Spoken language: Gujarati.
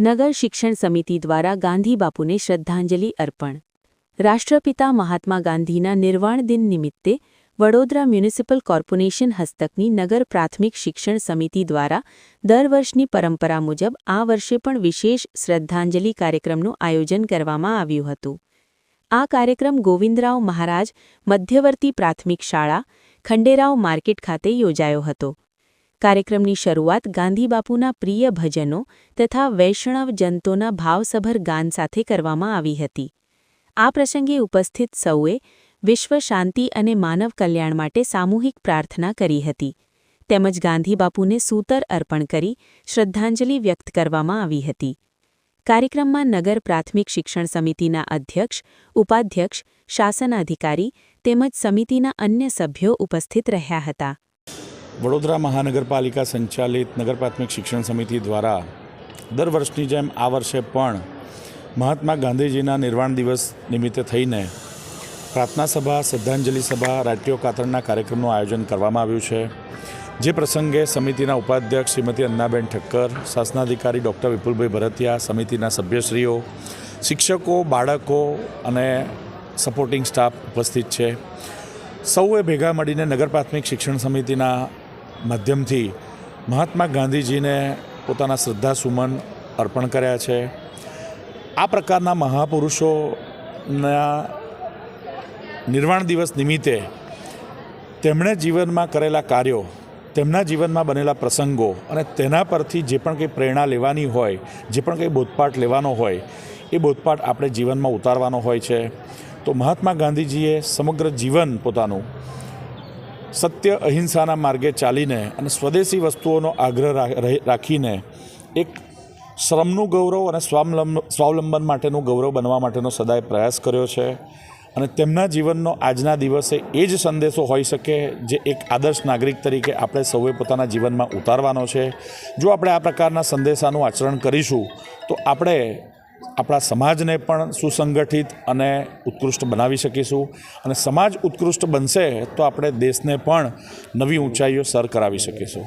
નગર શિક્ષણ સમિતિ દ્વારા ગાંધી બાપુને શ્રદ્ધાંજલિ અર્પણ. રાષ્ટ્રપિતા મહાત્મા ગાંધીના નિર્વાણ દિન નિમિત્તે વડોદરા મ્યુનિસિપલ કોર્પોરેશન હસ્તકની નગર પ્રાથમિક શિક્ષણ સમિતિ દ્વારા દર વર્ષની પરંપરા મુજબ આ વર્ષે પણ વિશેષ શ્રદ્ધાંજલિ કાર્યક્રમનું આયોજન કરવામાં આવ્યું હતું. આ કાર્યક્રમ ગોવિંદરાવ મહારાજ મધ્યવર્તી પ્રાથમિક શાળા, ખંડેરાવ માર્કેટ ખાતે યોજાયો હતો. કાર્યક્રમની શરૂઆત ગાંધીબાપુના પ્રિય ભજનો તથા વૈષ્ણવ જંતોના ભાવસભર ગાન સાથે કરવામાં આવી હતી. આ પ્રસંગે ઉપસ્થિત સૌએ વિશ્વ શાંતિ અને માનવ કલ્યાણ માટે સામૂહિક પ્રાર્થના કરી હતી. તેમજ ગાંધીબાપુને સૂતર અર્પણ કરી શ્રદ્ધાંજલિ વ્યક્ત કરવામાં આવી હતી. કાર્યક્રમમાં નગર પ્રાથમિક શિક્ષણ સમિતિના અધ્યક્ષ, ઉપાધ્યક્ષ શાસન અધિકારી તેમજ સમિતિના અન્ય સભ્યો ઉપસ્થિત રહ્યા હતા. વડોદરા મહાનગરપાલિકા સંચાલિત નગર પ્રાથમિક શિક્ષણ સમિતિ દ્વારા દર વર્ષની જેમ આ વર્ષે પણ મહાત્મા ગાંધીજીના નિર્વાણ દિવસ નિમિત્તે થઈને પ્રાર્થના સભા, શ્રદ્ધાંજલિ સભા, રાટ્યો કાતરણના કાર્યક્રમનું આયોજન કરવામાં આવ્યું છે. જે પ્રસંગે સમિતિના ઉપાધ્યક્ષ શ્રીમતી અન્નાબેન ઠક્કર, શાસનાધિકારી ડૉક્ટર વિપુલભાઈ ભરતિયા, સમિતિના સભ્યશ્રીઓ, શિક્ષકો, બાળકો અને સપોર્ટિંગ સ્ટાફ ઉપસ્થિત છે. સૌએ ભેગા મળીને નગર પ્રાથમિક શિક્ષણ સમિતિના માધ્યમથી મહાત્મા ગાંધીજીને પોતાના શ્રદ્ધાસુમન અર્પણ કર્યા છે. આ પ્રકારના મહાપુરુષોના નિર્વાણ દિવસ નિમિત્તે તેમણે જીવનમાં કરેલા કાર્યો, તેમના જીવનમાં બનેલા પ્રસંગો અને તેના પરથી જે પણ કંઈ પ્રેરણા લેવાની હોય, જે પણ કંઈ બોધપાઠ લેવાનો હોય, એ બોધપાઠ આપણે જીવનમાં ઉતારવાનો હોય છે. તો મહાત્મા ગાંધીજીએ સમગ્ર જીવન પોતાનું સત્ય અહિંસાના માર્ગે ચાલીને અને સ્વદેશી વસ્તુઓનો આગ્રહ રાખીને એક શ્રમનું ગૌરવ અને સ્વાવલંબ સ્વાવલંબન માટેનું ગૌરવ બનવા માટેનો સદાય પ્રયાસ કર્યો છે. અને તેમના જીવનનો આજના દિવસે એ જ સંદેશો હોઈ શકે જે એક આદર્શ નાગરિક તરીકે આપણે સૌએ પોતાના જીવનમાં ઉતારવાનો છે. જો આપણે આ પ્રકારના સંદેશાનું આચરણ કરીશું, તો આપણે આપણા સમાજને પણ સુસંગઠિત અને ઉત્કૃષ્ટ બનાવી શકીશું. અને સમાજ ઉત્કૃષ્ટ બનશે તો આપણે દેશને પણ નવી ઊંચાઈઓ સર કરાવી શકીશું.